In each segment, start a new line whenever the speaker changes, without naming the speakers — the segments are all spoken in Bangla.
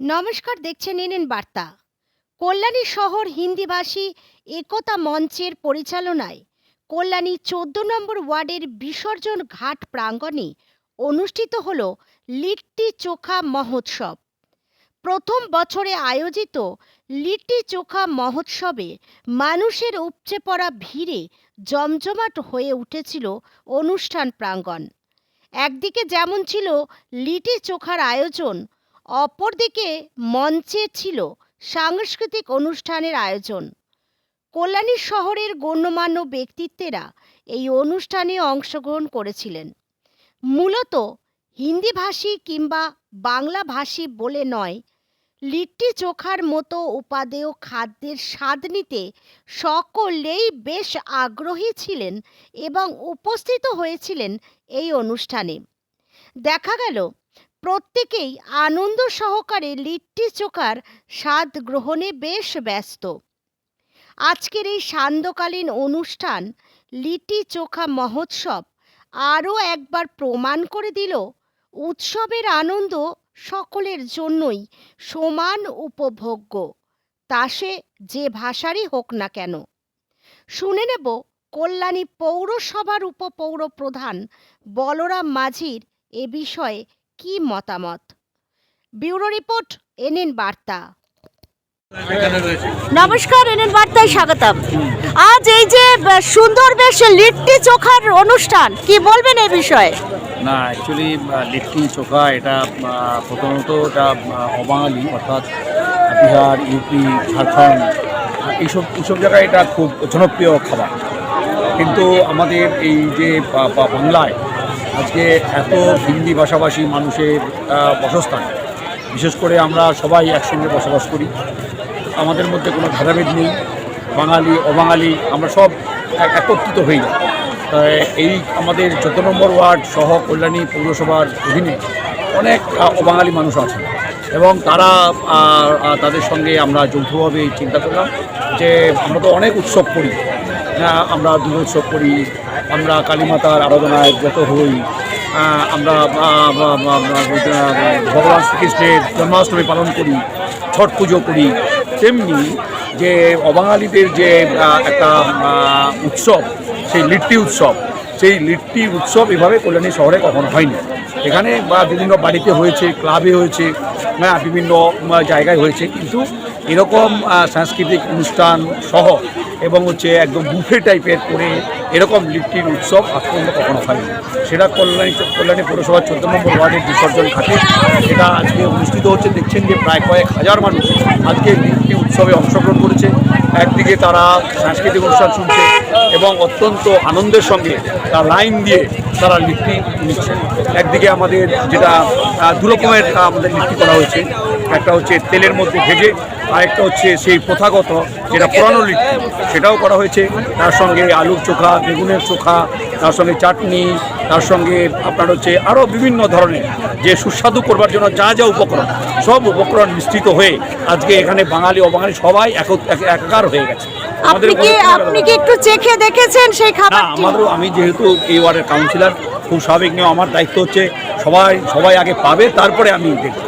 নমস্কার, দেখছেন এনএন বার্তা। কল্যাণী শহর হিন্দিভাষী একতা মঞ্চের পরিচালনায় কল্যাণী চোদ্দ নম্বর ওয়ার্ডের বিসর্জন ঘাট প্রাঙ্গণে অনুষ্ঠিত হল লিট্টি চোখা মহোৎসব। প্রথম বছরে আয়োজিত লিট্টি চোখা মহোৎসবে মানুষের উপচে পড়া ভিড়ে জমজমাট হয়ে উঠেছিল অনুষ্ঠান প্রাঙ্গণ। একদিকে যেমন ছিল লিটি চোখার আয়োজন অপরদিকে মঞ্চে ছিল সাংস্কৃতিক অনুষ্ঠানের আয়োজন। কল্যাণী শহরের গণ্যমান্য ব্যক্তিত্বেরা এই অনুষ্ঠানে অংশগ্রহণ করেছিলেন। মূলত হিন্দিভাষী কিংবা বাংলাভাষী বলে নয়, লিট্টি চোখার মতো উপাদেয় খাদ্যের স্বাদ নিতে সকলেই বেশ আগ্রহী ছিলেন এবং উপস্থিত হয়েছিলেন এই অনুষ্ঠানে। দেখা গেল প্রত্যেকেই আনন্দ সহকারে লিট্টি চোখার স্বাদ গ্রহণে বেশ ব্যস্ত। আজকের এই সান্ধ্যকালীন অনুষ্ঠান লিট্টি চোখা মহোৎসব আরও একবার প্রমাণ করে দিল উৎসবের আনন্দ সকলের জন্যই সমান উপভোগ্য। তা সে যে ভাষারই হোক না কেন। শুনে নেব কল্যাণী পৌরসভার উপপৌর প্রধান বলরাম মাঝির এ বিষয়ে কি মতামত? ব্যুরো রিপোর্ট এনএন বার্তা। নমস্কার এনএন বার্তায় স্বাগতম। আজ এই যে সুন্দর বেশ লিট্টি চোখার অনুষ্ঠান কি বলবেন এই বিষয়ে?
না অ্যাকচুয়ালি লিট্টি চোখা এটা প্রথমত এটা অবাঙালি অর্থাৎ বিহার ইউপি ঝাড়খণ্ড এইসব এইসব জায়গায় এটা খুব জনপ্রিয় খাবার। কিন্তু আমাদের এই যে বাংলায় আজকে এত হিন্দি ভাষাভাষী মানুষের বাসস্থান। বিশেষ করে আমরা সবাই একসঙ্গে বসবাস করি। আমাদের মধ্যে কোনো ভেদাভেদ নেই। বাঙালি অবাঙালি আমরা সব এক- একত্রিত হই। এই আমাদের চোদ্দ নম্বর ওয়ার্ড সহ কল্যাণী পৌরসভার অধীনে অনেক অবাঙালি মানুষ আছেন। এবং তারা তাদের সঙ্গে আমরা যৌথভাবে চিন্তা করলাম যে আমরা তো অনেক উৎসব করি। হ্যাঁ, আমরা দুর্গোৎসব করি আমরা কালীমাতার আরাধনায় ব্রত হই। আমরা ভগবান শ্রীকৃষ্ণের জন্মাষ্টমী পালন করি, ছট পুজো করি, তেমনি যে অবাঙালিদের যে একটা উৎসব, সেই লিট্টি উৎসব, সেই লিট্টি উৎসব এভাবে কল্যাণী শহরে কখনো হয়নি। এখানে বা বিভিন্ন বাড়িতে হয়েছে, ক্লাবে হয়েছে হ্যাঁ বিভিন্ন জায়গায় হয়েছে, কিন্তু এরকম সাংস্কৃতিক অনুষ্ঠান সহ এবং হচ্ছে একদম বুফে টাইপের করে এরকম লিট্টির উৎসব আজ পর্যন্ত কখনো হয়নি। সেটা কল্যাণী কল্যাণী পৌরসভার চোদ্দ নম্বর ওয়ার্ডের বিসর্জন ঘাটে। সেটা আজকে অনুষ্ঠিত হচ্ছে। দেখছেন যে প্রায় কয়েক হাজার মানুষ আজকে লিট্টি উৎসবে অংশগ্রহণ করেছে। একদিকে তারা সাংস্কৃতিক অনুষ্ঠান শুনছে এবং অত্যন্ত আনন্দের সঙ্গে তার লাইন দিয়ে তারা লিপ্তি নিচ্ছে। একদিকে আমাদের যেটা দুরকমের আমাদের লিপ্তি করা হয়েছে। একটা হচ্ছে তেলের মধ্যে ভেজে, আরেকটা হচ্ছে সেই প্রথাগত যেটা পুরানো লিপ্তি সেটাও করা হয়েছে। তার সঙ্গে আলুর চোখা, বেগুনের চোখা তার সঙ্গে চাটনি তার সঙ্গে আপনার হচ্ছে আরও বিভিন্ন ধরনের যে সুস্বাদু করবার জন্য যা যা উপকরণ সব উপকরণ মিশ্রিত হয়ে আজকে এখানে বাঙালি অবাঙালি সবাই এক- এক- একাকার হয়ে গেছে।
আপনি কি আপনি কি একটু চেখে দেখেছেন সেই
আমারও আমি যেহেতু এই ওয়ার্ডের কাউন্সিলর খুব স্বাভাবিক নিয়ে আমার দায়িত্ব হচ্ছে সবাই সবাই আগে পাবে তারপরে আমি দেখব।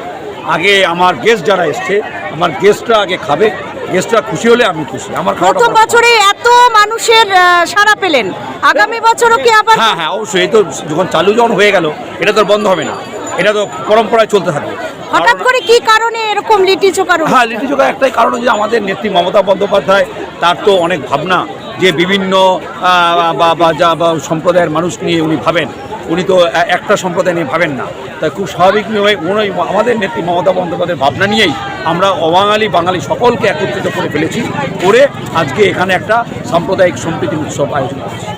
আগে আমার গেস্ট যারা এসছে আমার গেস্টরা আগে খাবে গেস্টরা খুশি হলে আমি খুশি। আমার
প্রথম বছরে এত মানুষের সাড়া পেলেন। আগামী বছরও কি আবার
হ্যাঁ হ্যাঁ অবশ্যই। তো যখন চালু যখন হয়ে গেল এটা তো বন্ধ হবে না। এটা তো পরম্পরায় চলতে থাকবে।
হঠাৎ করে কি কারণে এরকম লিটি চোখার
হ্যাঁ লিটি চোখা একটাই কারণ যে আমাদের নেত্রী মমতা বন্দ্যোপাধ্যায় তার তো অনেক ভাবনা যে বিভিন্ন বা সম্প্রদায়ের মানুষ নিয়ে উনি ভাবেন। উনি তো একটা সম্প্রদায় নিয়ে ভাবেন না। তাই খুব স্বাভাবিক নিয়ে উনি আমাদের নেত্রী মমতা বন্দ্যোপাধ্যায়ের ভাবনা নিয়েই আমরা অবাঙালি বাঙালি সকলকে একত্রিত করে ফেলেছি, করে আজকে এখানে একটা সাম্প্রদায়িক সম্প্রীতি উৎসব আয়োজন করছি।